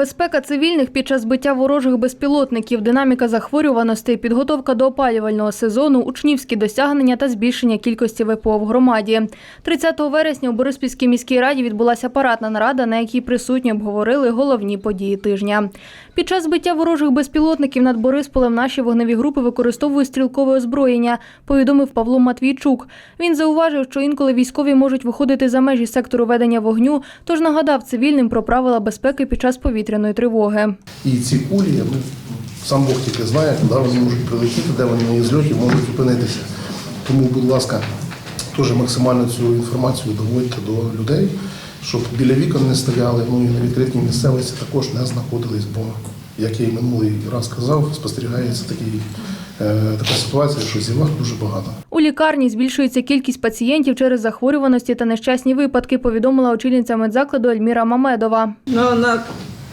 Безпека цивільних під час збиття ворожих безпілотників, динаміка захворюваностей, підготовка до опалювального сезону, учнівські досягнення та збільшення кількості ВПО в громаді. 30 вересня у Бориспільській міській раді відбулася парадна нарада, на якій присутні обговорили головні події тижня. Під час збиття ворожих безпілотників над Борисполем наші вогневі групи використовують стрілкове озброєння, повідомив Павло Матвійчук. Він зауважив, що інколи військові можуть виходити за межі сектору ведення вогню, тож нагадав цивільним про правила безпеки під час повітряної тривоги. І ці кулі, ну, сам Бог тільки знає, куди вони можуть прилетіти, де вони на зльоті можуть зупинитися. Тому, будь ласка, теж максимально цю інформацію доводьте до людей, щоб біля вікон не стояли, ну і на відкритій місцевості також не знаходились, бо, як я і минулий раз казав, спостерігається такий, е, така ситуація, що зівак дуже багато. У лікарні збільшується кількість пацієнтів через захворюваності та нещасні випадки, повідомила очільниця медзакладу Ельміра Мамедова. Ну, на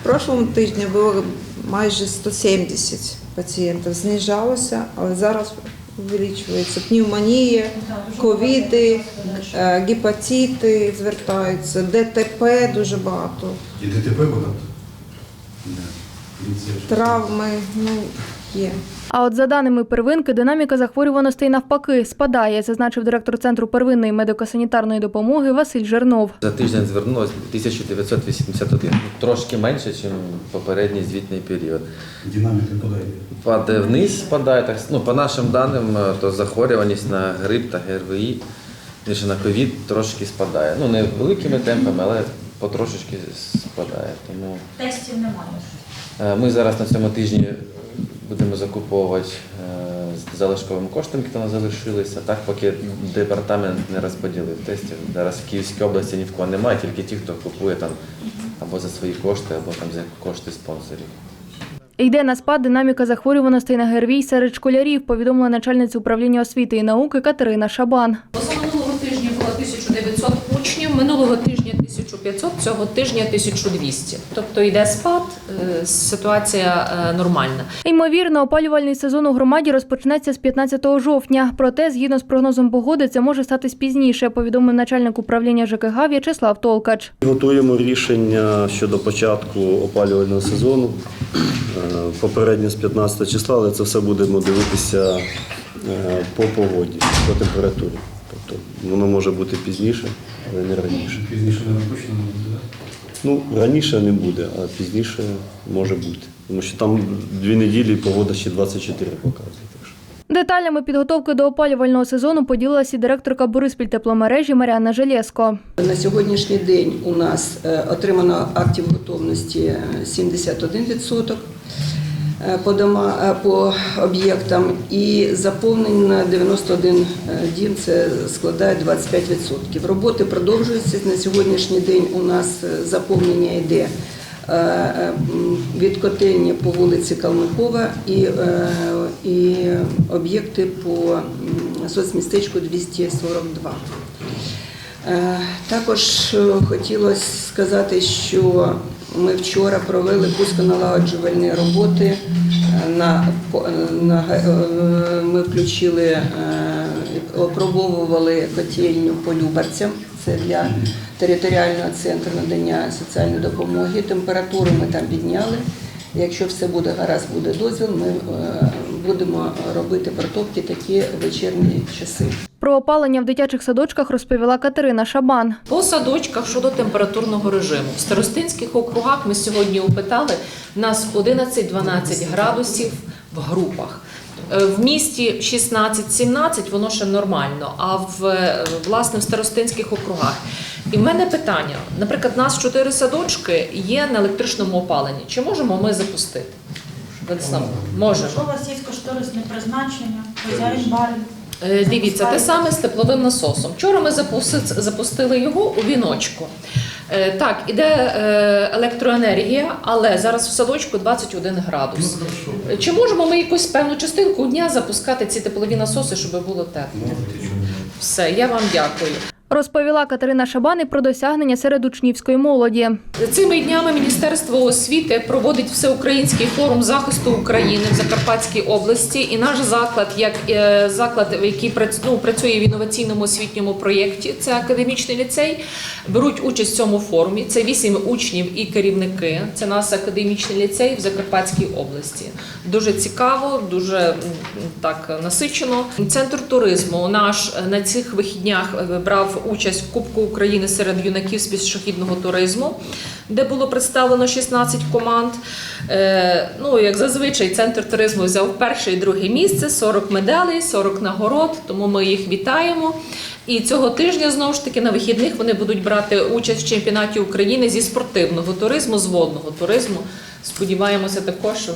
прошлому тижні було майже 170 пацієнтів. Знижалося, але зараз увеличується. Пневмонія, ковіди, е, гепатити звертаються, ДТП дуже багато, І ДТП багато? Травми, ну, є. А от за даними первинки, динаміка захворюваностей навпаки спадає, зазначив директор центру первинної медико-санітарної допомоги Василь Жернов. За тиждень звернулось 1981, ну, трошки менше, ніж попередній звітний період. Динаміка йде? Падає вниз, спадає так. Ну, по нашим даним, е, то захворюваність на грип та ГРВІ, більше на ковід трошки спадає. Ну, не великими темпами, але потрошечки спадає. Тому Тестів немає. Е, ми зараз на цьому тижні будемо закуповувати е, з залишковими коштами, які там залишилися. Так, поки департамент не розподілив тестів. Зараз в Київській області ні в кого немає, тільки ті, хто купує там або за свої кошти, або там за кошти спонсорів. Йде на спад динаміка захворюваностей на ГРВІ серед школярів, повідомила начальниця управління освіти і науки Катерина Шабан. Позаминулого тижня було 1900 учнів, минулого тижня 1500, цього тижня 1200. Тобто йде спад, е, ситуація е, нормальна. Ймовірно, опалювальний сезон у громаді розпочнеться з 15 жовтня. Проте, згідно з прогнозом погоди, це може статись пізніше, повідомив начальник управління ЖКГ В'ячеслав Толкач. Готуємо рішення щодо початку опалювального сезону. Е, Попередньо з 15 числа, але це все будемо дивитися по погоді, по температурі. Тобто воно може бути пізніше, але не раніше. Пізніше не точно не буде, так? Ну, раніше не буде, а пізніше може бути. Тому що там дві неділі погода ще 24 показує. Так що. Деталями підготовки до опалювального сезону поділилася і директорка Бориспіль тепломережі Маріана Желєско. На сьогоднішній день у нас е, отримано актів готовності е, 71% е, по, дома, е, по об'єктам і заповнення на 91 дім це складає 25%. Роботи продовжуються. На сьогоднішній день у нас е, заповнення йде е, е, від котельні по вулиці Калмикова і, е, і об'єкти по соцмістечку 242. Е, Також е, хотілося сказати, що ми вчора провели пусконалагоджувальні роботи. Е, На, е, на, е, ми включили, опробовували котельню по Любарцям. Це для територіального центру надання соціальної допомоги. Температуру ми там підняли. Якщо все буде гаразд, буде дозвіл, ми е, будемо робити протопки такі вечірні часи. Про опалення в дитячих садочках розповіла Катерина Шабан. По садочках щодо температурного режиму. В старостинських округах ми сьогодні опитали, в нас 11-12 градусів в групах. Е, В місті 16-17 воно ще нормально, а в е, власне в старостинських округах. І в мене питання: наприклад, у нас чотири садочки є на електричному опаленні. Чи можемо ми запустити? Владислав, можемо. Що у вас є кошторисне призначення, хазяїн барин? Е, Дивіться, те саме з тепловим насосом. Вчора ми запуси- запустили його у віночку. Е, Так, іде е, електроенергія, але зараз в садочку 21 градус. Е, Чи можемо ми якусь певну частинку дня запускати ці теплові насоси, щоб було тепло? Ні? Все, я вам дякую. Розповіла Катерина Шабани про досягнення серед учнівської молоді. Цими днями Міністерство освіти проводить всеукраїнський форум захисту України в Закарпатській області. І наш заклад, як е, заклад, який ну, працює в інноваційному освітньому проєкті, це академічний ліцей, беруть участь в цьому форумі. Це вісім учнів і керівники. Це наш академічний ліцей в Закарпатській області. Дуже цікаво, дуже так насичено. Центр туризму наш на цих вихіднях е, брав участь в Кубку України серед юнаків з пішохідного туризму, де було представлено 16 команд. Е, ну, як зазвичай, центр туризму взяв перше і друге місце, 40 медалей, 40 нагород, тому ми їх вітаємо. І цього тижня знову ж таки на вихідних вони будуть брати участь в чемпіонаті України зі спортивного туризму, з водного туризму. Сподіваємося, також що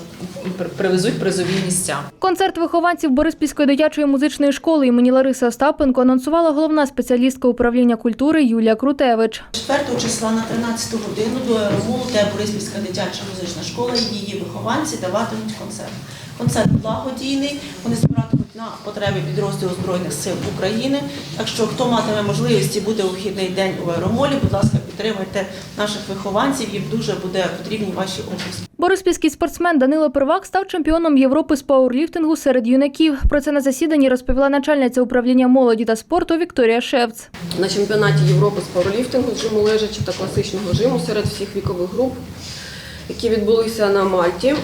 при- привезуть призові місця. Концерт вихованців Бориспільської дитячої музичної школи імені Лариси Остапенко анонсувала головна спеціалістка управління культури Юлія Крутевич. 4 числа на 13 годину до Аеромолу, де Бориспільська дитяча музична школа і її вихованці даватимуть концерт. Концерт благодійний, вони збиратимуть на потреби підрозділу Збройних сил України. Так що хто матиме можливість і буде у вхідний день у аеромолі, будь ласка, підтримайте наших вихованців, їм дуже буде потрібні ваші області. Бориспільський спортсмен Данило Первак став чемпіоном Європи з пауерліфтингу серед юнаків. Про це на засіданні розповіла начальниця управління молоді та спорту Вікторія Шевц. на чемпіонаті Європи з пауерліфтингу з жиму лежачі та класичного жиму серед всіх вікових груп, які відбулися на Мальті.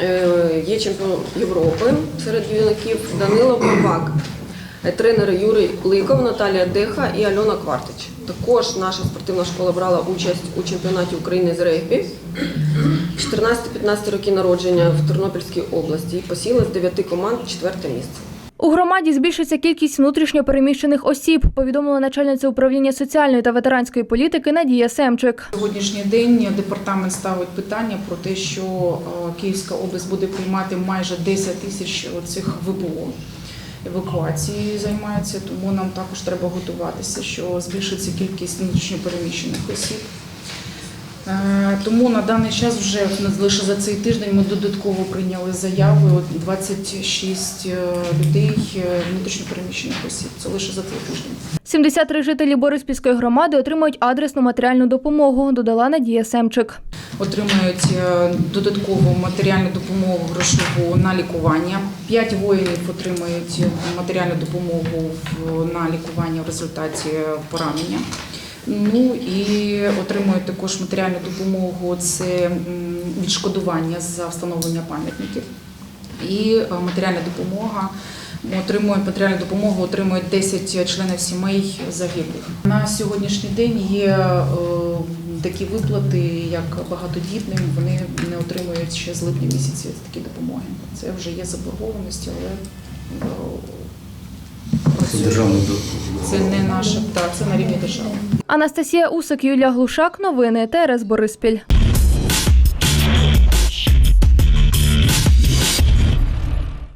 Е, Є чемпіон Європи серед юнаків Данило Бабак, е, тренери Юрій Ликов, Наталія Деха і Альона Квартич. Також наша спортивна школа брала участь у чемпіонаті України з регбі. 14-15 роки народження в Тернопільській області і посіла з 9 команд четверте місце. У громаді збільшиться кількість внутрішньо переміщених осіб, повідомила начальниця управління соціальної та ветеранської політики Надія Семчик. Сьогоднішній день департамент ставить питання про те, що е, Київська область буде приймати майже 10 тисяч цих ВПО. Евакуації займається, тому нам також треба готуватися, що збільшиться кількість внутрішньопереміщених осіб. Е, Тому на даний час вже лише за цей тиждень ми додатково прийняли заяви от 26 е, людей е, внутрішньопереміщених осіб. Це лише за цей тиждень. 73 жителі Бориспільської громади отримують адресну матеріальну допомогу, додала Надія Семчик. отримають додаткову матеріальну допомогу грошову на лікування. П'ять воїнів отримають матеріальну допомогу на лікування в результаті поранення. Ну і отримують також матеріальну допомогу це відшкодування за встановлення пам'ятників. І е, матеріальна допомога отримують матеріальну допомогу, отримують 10 членів сімей загиблих. На сьогоднішній день є е, такі виплати, як багатодітним, вони не отримують ще з липня місяці такі допомоги. Це вже є заборгованості, але е, Це державний це не наша, так, це на рівні держави. Анастасія Усик, Юлія Глушак. Новини ТРС Бориспіль.